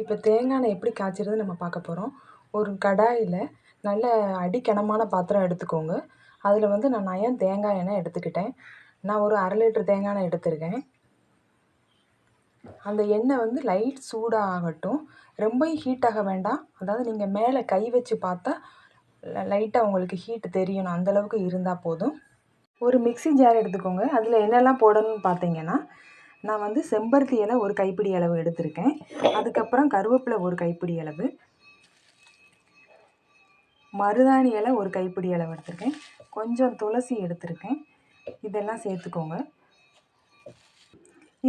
இப்போ தேங்காய் எண்ணெய் எப்படி காய்ச்சிறது நம்ம பார்க்க போகிறோம் ஒரு கடாயில் நல்ல அடிக்கனமான பாத்திரம் எடுத்துக்கோங்க. அதில் வந்து நான் நயம் தேங்காய் எண்ணெய் எடுத்துக்கிட்டேன். நான் ஒரு அரை லிட்டர் தேங்காய் எண்ணெய் எடுத்திருக்கேன். அந்த எண்ணெய் வந்து லைட் சூடாகட்டும். ரொம்பவும் ஹீட் ஆக வேண்டாம். அதாவது நீங்கள் மேலே கை வச்சு பார்த்தா லைட்டாக உங்களுக்கு ஹீட் தெரியணும் அந்தளவுக்கு இருந்தால் போதும். ஒரு மிக்ஸி ஜார் எடுத்துக்கோங்க. அதில் என்னெல்லாம் போடணும்னு பார்த்தீங்கன்னா நான் வந்து செம்பருத்தி இலை ஒரு கைப்பிடி அளவு எடுத்திருக்கேன். அதுக்கப்புறம் கருவேப்பிலை ஒரு கைப்பிடி அளவு. மருதாணி இலை ஒரு கைப்பிடி அளவு எடுத்திருக்கேன். கொஞ்சம் துளசி எடுத்திருக்கேன். இதெல்லாம் சேர்த்துக்கோங்க.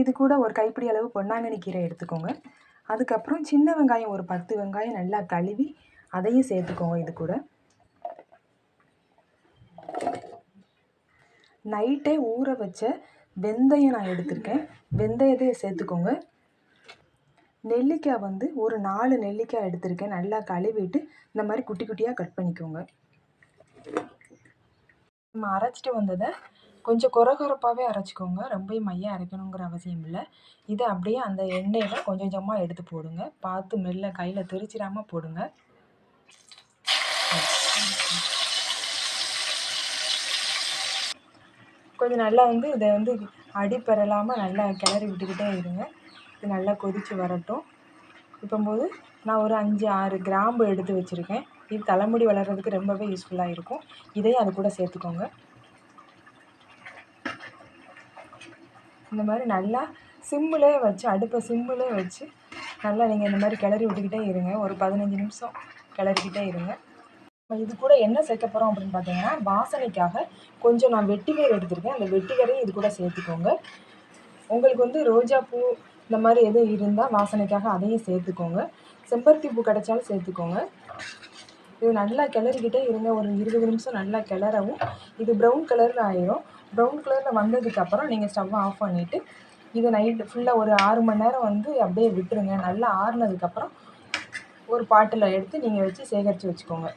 இது கூட ஒரு கைப்பிடி அளவு பொன்னாங்கண்ணி கீரை எடுத்துக்கோங்க. அதுக்கப்புறம் சின்ன வெங்காயம் ஒரு பத்து வெங்காயம் நல்லா கழுவி அதையும் சேர்த்துக்கோங்க இது கூட. நைட்டே ஊற வச்ச வெந்தயம் நான் எடுத்திருக்கேன். வெந்தயத்தையும் சேர்த்துக்கோங்க. நெல்லிக்காய் வந்து ஒரு நாலு நெல்லிக்காய் எடுத்திருக்கேன். நல்லா கழுவிட்டு இந்த மாதிரி குட்டி குட்டியாக கட் பண்ணிக்கோங்க. நம்ம அரைச்சிட்டு வந்ததை கொஞ்சம் குறகுறப்பாகவே அரைச்சிக்கோங்க. ரொம்ப மையம் அரைக்கணுங்கிற அவசியம் இல்லை. இதை அப்படியே அந்த எண்ணெயில் கொஞ்சம் கொஞ்சமாக எடுத்து போடுங்க. பார்த்து மெல்ல கையில் தெரிச்சிடாமல் போடுங்க. கொஞ்சம் நல்லா வந்து இதை வந்து அடி பெறலாமல் நல்லா கிளறி விட்டுக்கிட்டே இருங்க. இது நல்லா கொதித்து வரட்டும். இப்போம்போது நான் ஒரு அஞ்சு ஆறு கிராம்பு எடுத்து வச்சுருக்கேன். இது தலைமுடி வளர்கிறதுக்கு ரொம்பவே யூஸ்ஃபுல்லாக இருக்கும். இதையும் அது கூட சேர்த்துக்கோங்க. இந்த மாதிரி நல்லா சிம்மிலே வச்சு அடுப்பை சிம்மிலே வச்சு நல்லா நீங்கள் இந்த மாதிரி கிளறி விட்டுக்கிட்டே இருங்க. ஒரு பதினஞ்சு நிமிஷம் கிளறிக்கிட்டே இருங்க. இது கூட என்ன சேர்க்க போகிறோம் அப்படின்னு பார்த்தீங்கன்னா வாசனைக்காக கொஞ்சம் நான் வெட்டி வேர் எடுத்திருக்கேன். அந்த வெட்டி வேரையும் இது கூட சேர்த்துக்கோங்க. உங்களுக்கு வந்து ரோஜா பூ இந்த மாதிரி எதுவும் இருந்தால் வாசனைக்காக அதையும் சேர்த்துக்கோங்க. செம்பருத்தி பூ கிடைச்சாலும் சேர்த்துக்கோங்க. இது நல்லா கிளறிக்கிட்டே இருங்க. ஒரு இருபது நிமிஷம் நல்லா கிளறவும். இது ப்ரௌன் கலரில் ஆயிரும். ப்ரௌன் கலரில் வந்ததுக்கப்புறம் நீங்கள் ஸ்டவ்வை ஆஃப் பண்ணிவிட்டு இது நைட்டு ஃபுல்லாக ஒரு ஆறு மணி நேரம் வந்து அப்படியே விட்டுருங்க. நல்லா ஆறுனதுக்கப்புறம் ஒரு பாட்டில் எடுத்து நீங்கள் வச்சு சேகரித்து வச்சுக்கோங்க.